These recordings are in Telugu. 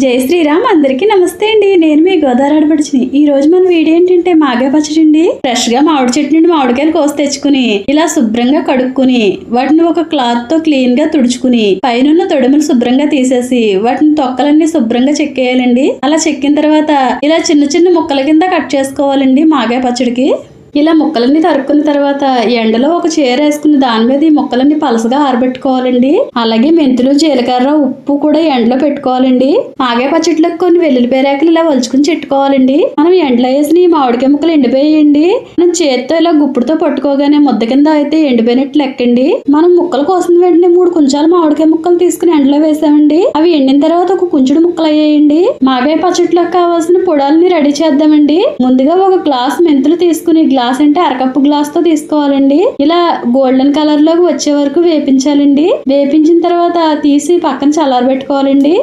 జై శ్రీరామ్ అందరికీ నమస్తే అండి. నేను మీ గోదావరి ఆడపడిచిని ఈ రోజు మన వీడియో ఏంటంటే మాగే పచ్చడి అండి ఫ్రెష్గా మామిడి చెట్టు నుండి మామిడికాయలు కోసి తెచ్చుకుని ఇలా శుభ్రంగా కడుక్కుని వాటిని ఒక క్లాత్తో క్లీన్గా తుడుచుకుని పైన తొడుములు శుభ్రంగా తీసేసి వాటిని తొక్కలన్నీ శుభ్రంగా చెక్కేయాలండి. అలా చెక్కిన తర్వాత ఇలా చిన్న చిన్న ముక్కల కింద కట్ చేసుకోవాలండి మాగే పచ్చడికి. ఇలా ముక్కలన్నీ తరుక్కున్న తర్వాత ఎండలో ఒక చీర వేసుకుని దాని మీద ఈ ముక్కలన్నీ పలసగా ఆరబెట్టుకోవాలండి. అలాగే మెంతులు జీలకర్ర ఉప్పు కూడా ఎండలో పెట్టుకోవాలండి. మాగే పచ్చట్లకు కొన్ని వెల్లుల్లి పేరాకులు ఇలా వలుచుకుని చెట్టుకోవాలండి. మనం ఎండలో వేసిన ఈ మామిడికాయ ముక్కలు ఎండిపోయండి మనం చేత్తో ఇలా గుప్పుడుతో పట్టుకోగానే ముద్ద కింద అయితే ఎండిపోయినట్లు లెక్కండి. మనం ముక్కలు కోసం వెంటనే మూడు కుంచాలు మామిడికాయ ముక్కలు తీసుకుని ఎండలో వేసామండి. అవి ఎండిన తర్వాత ఒక కుంచుడు ముక్కలు అయ్యాయండి. మాగాయ పచ్చట్లకు కావాల్సిన పొడాలని రెడీ చేద్దామండి. ముందుగా ఒక గ్లాస్ మెంతులు తీసుకుని గ్లాస్ గ్లాస్ అంటే అరకప్పు గ్లాస్తో తీసుకోవాలండి. ఇలా గోల్డెన్ కలర్లోకి వచ్చే వరకు వేపించాలండి. వేపించిన తర్వాత తీసి పక్కన చల్లారబెట్టుకోవాలండి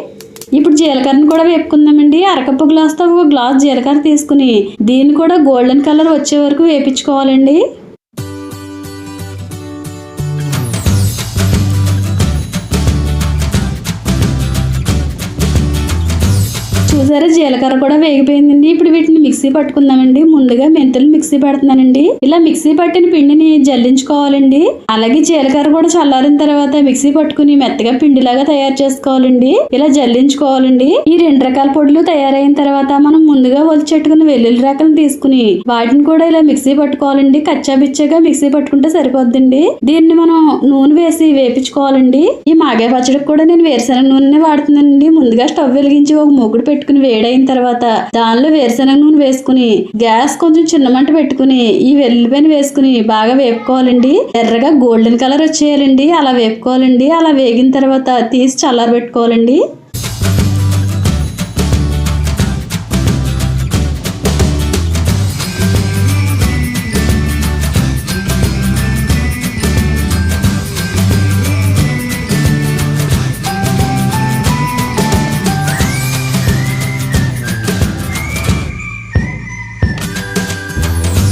ఇప్పుడు జీలకర్రని కూడా వేపుకుందామండి. అరకప్పు గ్లాస్తో ఒక గ్లాస్ జీలకర్ర తీసుకుని దీన్ని కూడా గోల్డెన్ కలర్ వచ్చే వరకు వేపించుకోవాలండి. చూసారా? జీలకర్ర కూడా వేగిపోయిందండి. ఇప్పుడు వీటిని మిక్సీ పట్టుకుందామండి. ముందుగా మెంతులు మిక్సీ పెడుతున్నానండి. ఇలా మిక్సీ పట్టిన పిండిని జల్లించుకోవాలండి. అలాగే జీలకర్ర కూడా చల్లారిన తర్వాత మిక్సీ పట్టుకుని మెత్తగా పిండిలాగా తయారు చేసుకోవాలండి. ఇలా జల్లించుకోవాలండి. ఈ రెండు రకాల పొడులు తయారైన తర్వాత మనం ముందుగా వలిచెట్టుకుని వెల్లుల్లి రకాలను తీసుకుని వాటిని కూడా ఇలా మిక్సీ పట్టుకోవాలండి. కచ్చా బిచ్చగా మిక్సీ పట్టుకుంటే సరిపోద్దండి. దీన్ని మనం నూనె వేసి వేపించుకోవాలండి. ఈ మాగే పచ్చడికి కూడా నేను వేరుశనగ నూనె వాడుతున్నానండి. ముందుగా స్టవ్ వెలిగించి ఒక మూగుడు పెట్టుకుని వేడైన తర్వాత దానిలో వేరుశనగ నూనె వేసుకుని గ్యాస్ కొంచెం చిన్నమంట పెట్టుకుని ఈ వెల్లుల్లిపైన వేసుకుని బాగా వేపుకోవాలండి. ఎర్రగా గోల్డెన్ కలర్ వచ్చేయాలండి. అలా వేపుకోవాలండి. అలా వేగిన తర్వాత తీసి చల్లారబెట్టుకోవాలండి.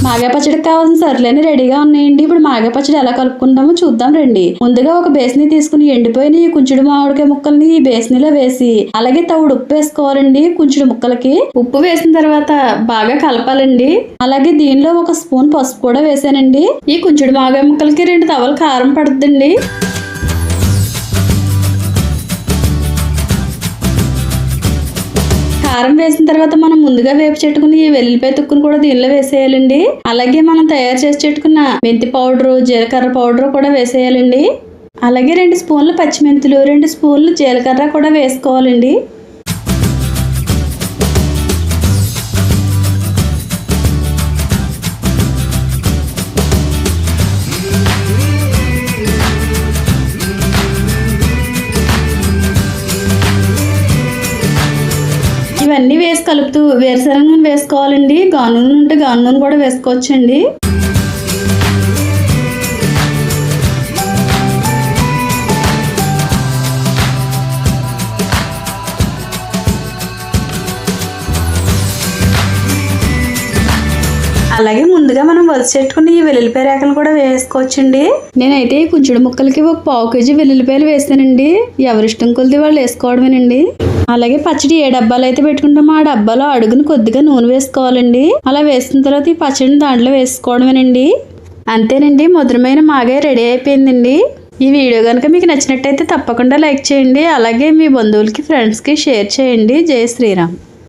మాగా పచ్చడికి కావాల్సిన సరులన్నీ రెడీగా ఉన్నాయండి. ఇప్పుడు మాగా పచ్చడి ఎలా కలుపుకుంటామో చూద్దాం రండి. ముందుగా ఒక బేసిని తీసుకుని ఎండిపోయిన ఈ కుంచుడు మామిడికాయ ముక్కల్ని ఈ బేసినిలో వేసి అలాగే తవుడు ఉప్పు వేసుకోవాలండి కుంచుడు ముక్కలకి. ఉప్పు వేసిన తర్వాత బాగా కలపాలండి. అలాగే దీనిలో ఒక స్పూన్ పసుపు కూడా వేసానండి. ఈ కుంచుడు మాగాయ ముక్కలకి రెండు తవలు కారం పడుతుందండి కారం వేసిన తర్వాత మనం ముందుగా వేపు చెట్టుకుని ఈ వెల్లుల్లిపాయ తుక్కును కూడా దీనిలో వేసేయాలండి. అలాగే మనం తయారు చేసి చెట్టుకున్న మెంతి పౌడరు జీలకర్ర పౌడర్ కూడా వేసేయాలండి. అలాగే రెండు స్పూన్లు పచ్చిమెంతులు రెండు స్పూన్లు జీలకర్ర కూడా వేసుకోవాలండి. ఇవన్నీ వేసి కలుపుతూ వేరుశనగ నూనె వేసుకోవాలండి. గాను నూనె ఉంటే గాను నూనె కూడా వేసుకోవచ్చండి. అలాగే ముందుగా మనం వలస చెట్టుకుని ఈ వెల్లుల్లిపాయ రేకలు కూడా వేసుకోవచ్చండి. నేనైతే ఈ కుంచుడు ముక్కలకి ఒక పావు కేజీ వెల్లుల్లిపాయలు వేస్తానండి ఎవరిష్టం కొలిది వాళ్ళు వేసుకోవడమేనండి. అలాగే పచ్చడి ఏ డబ్బాలు అయితే పెట్టుకుంటామో ఆ డబ్బాలో అడుగును కొద్దిగా నూనె వేసుకోవాలండి. అలా వేసిన తర్వాత ఈ పచ్చడిని దాంట్లో వేసుకోవడమేనండి. అంతేనండి మధురమైన మాగే రెడీ అయిపోయిందండి. ఈ వీడియో కనుక మీకు నచ్చినట్టయితే తప్పకుండా లైక్ చేయండి. అలాగే మీ బంధువులకి ఫ్రెండ్స్కి షేర్ చేయండి. జై శ్రీరామ్.